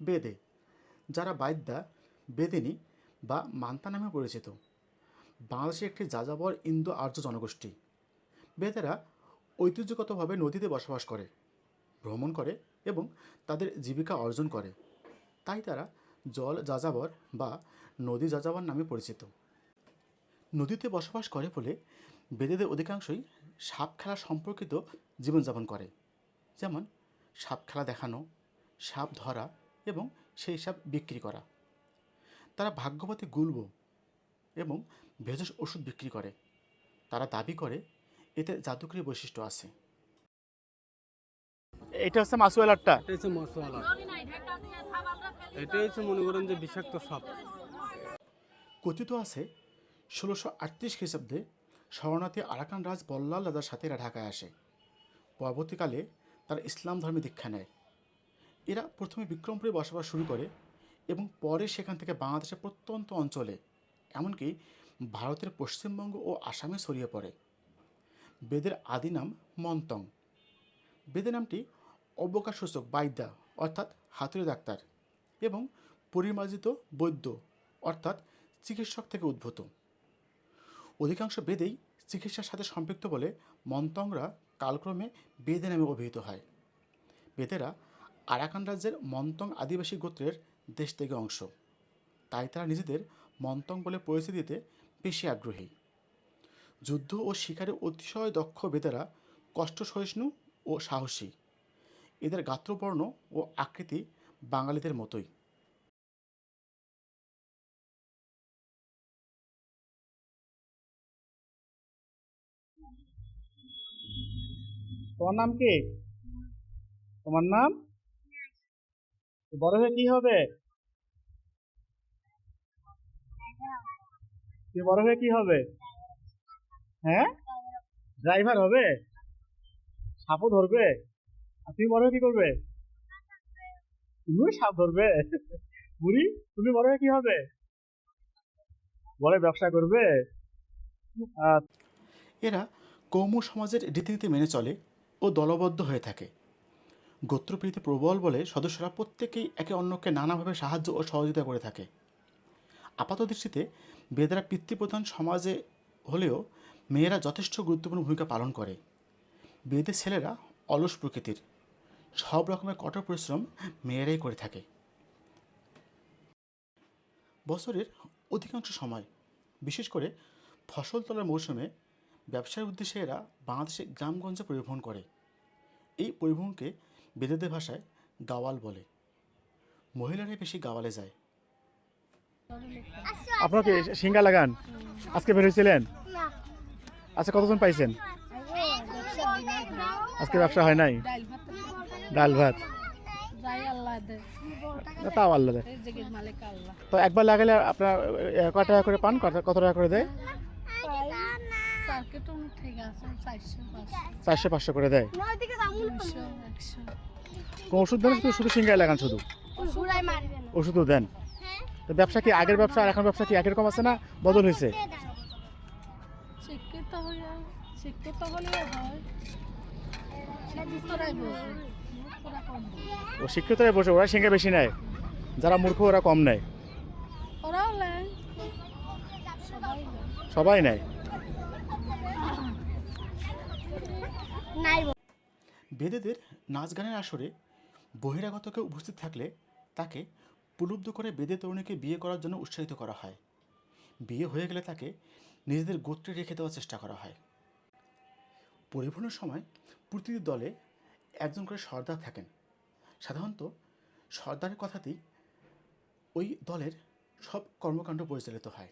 বেদে, যারা বাইদ্যা বেদিনী বা মান্তা নামে পরিচিত। বাংলাদেশের একটি যাযাবর ইন্দো আর্য জনগোষ্ঠী। বেদেরা ঐতিহ্যগতভাবে নদীতে বসবাস করে, ভ্রমণ করে এবং তাদের জীবিকা অর্জন করে। তাই তারা জল যাযাবর বা নদী যাযাবর নামে পরিচিত। নদীতে বসবাস করে বলে বেদেদের অধিকাংশই সাপ খেলা সম্পর্কিত জীবনযাপন করে। যেমন সাপ খেলা দেখানো, সাপ ধরা এবং সেই সাপ বিক্রি করা। তারা ভাগ্যবতী গুলব এবং ভেষজ ওষুধ বিক্রি করে। তারা দাবি করে এতে জাদুকরী বৈশিষ্ট্য আছে। এটা হচ্ছে মাসুয়াল আটটা। এটা হচ্ছে মশলা এটা হচ্ছে মনে করেন যে বিষাক্ত সাপ। কথিত আছে ষোলোশো আটত্রিশ খ্রিস্টাব্দে শরণার্থী আরাকান রাজ বল্লাল দাদার সাথে এরা ঢাকায় আসে। পরবর্তীকালে তারা ইসলাম ধর্মে দীক্ষা নেয়। এরা প্রথমে বিক্রমপুরে বসবাস শুরু করে এবং পরে সেখান থেকে বাংলাদেশের প্রত্যন্ত অঞ্চলে, এমনকি ভারতের পশ্চিমবঙ্গ ও আসামে ছড়িয়ে পড়ে। বেদের আদি নাম মন্তং বেদের নামটি অবকাশসূচক বাইদ্যা অর্থাৎ হাতুড়ি ডাক্তার, এবং পরিমার্জিত বৈদ্য, অর্থাৎ চিকিৎসক থেকে উদ্ভূত। অধিকাংশ বেদেই চিকিৎসার সাথে সম্পৃক্ত বলে মন্তংরা কালক্রমে বেদে নামে অভিহিত হয়। বেদেরা আরাকান রাজ্যের মন্তং আদিবাসী গোত্রের দেশ থেকে অংশ। তাই তারা নিজেদের মন্তং বলে পরিচিতি দিতে বেশি আগ্রহী। যুদ্ধ ও শিকারে অতিশয় দক্ষ বেদেরা, কষ্ট সহিষ্ণু ও সাহসী। এদের গাত্রবর্ণ ও আকৃতি বাঙালিদের মতোই। তোমার নাম কি? তোমার নাম? বড় হয়ে কি হবে? বড় হয়ে কি হবে? হ্যাঁ? ড্রাইভার হবে? সাপও ধরবে? আর তুমি বড় হয়ে কি করবে? তুমিও সাপ ধরবে। বুড়ি তুমি বড় হয়ে কি হবে? বড় ব্যবসা করবে? আহ, এরা কৌম সমাজের রীতিনীতি মেনে চলে ও দলবদ্ধ হয়ে থাকে। গোত্রপ্রীতি প্রবল বলে সদস্যরা প্রত্যেকেই একে অন্যকে নানাভাবে সাহায্য ও সহযোগিতা করে থাকে। আপাত দৃষ্টিতে বেদেরা পিতৃপ্রধান সমাজে হলেও মেয়েরা যথেষ্ট গুরুত্বপূর্ণ ভূমিকা পালন করে। বেদের ছেলেরা অলস প্রকৃতির। সব রকমের কঠোর পরিশ্রম মেয়েরাই করে থাকে। বছরের অধিকাংশ সময়, বিশেষ করে ফসল তোলার মৌসুমে, ব্যবসার উদ্দেশ্যে এরা বাংলাদেশে গ্রামগঞ্জে পরিবহন করে। এই পরিবহনকে বেদেদের ভাষায় গাওয়াল বলে। মহিলারাই বেশি গাওয়ালে যায়। আপনাকে সিঙ্গা লাগান? আজকে বের হয়েছিলেন? আচ্ছা কতজন পাইছেন? আজকে ব্যবসা হয় নাই? ডাল ভাত। তাও আল্লাহ দেয়। তো একবার লাগালে আপনার কত টাকা করে পান? কত কত টাকা করে দেয়? চারশো পাঁচশো। করে দেয়। কোন ওষুধ দেন শুধু শুধু সিঙ্গায় লাগান শুধু? ঘুরাই মারবে না। ওষুধও দেন? তো ব্যবসা কি আগের ব্যবসা আর এখন ব্যবসা কি একই রকম আছে না বদল হয়েছে? হয়। শিক্ষিতরাই। ও শিক্ষিতরা বসে ওরা সিঙ্গা বেশি নেয়। যারা মূর্খ ওরা কম নেয়। সবাই নেয় সবাই নেয় বেদেদের নাচ গানের আসরে বহিরাগতকে উপস্থিত থাকলে তাকে প্রলুব্ধ করে বেদে তরুণীকে বিয়ে করার জন্য উৎসাহিত করা হয়। বিয়ে হয়ে গেলে তাকে নিজেদের গোত্রে রেখে দেওয়ার চেষ্টা করা হয়। পরিবহনের সময় প্রতিটি দলে একজন করে সর্দার থাকেন। সাধারণত সর্দারের কথাতেই ওই দলের সব কর্মকাণ্ড পরিচালিত হয়।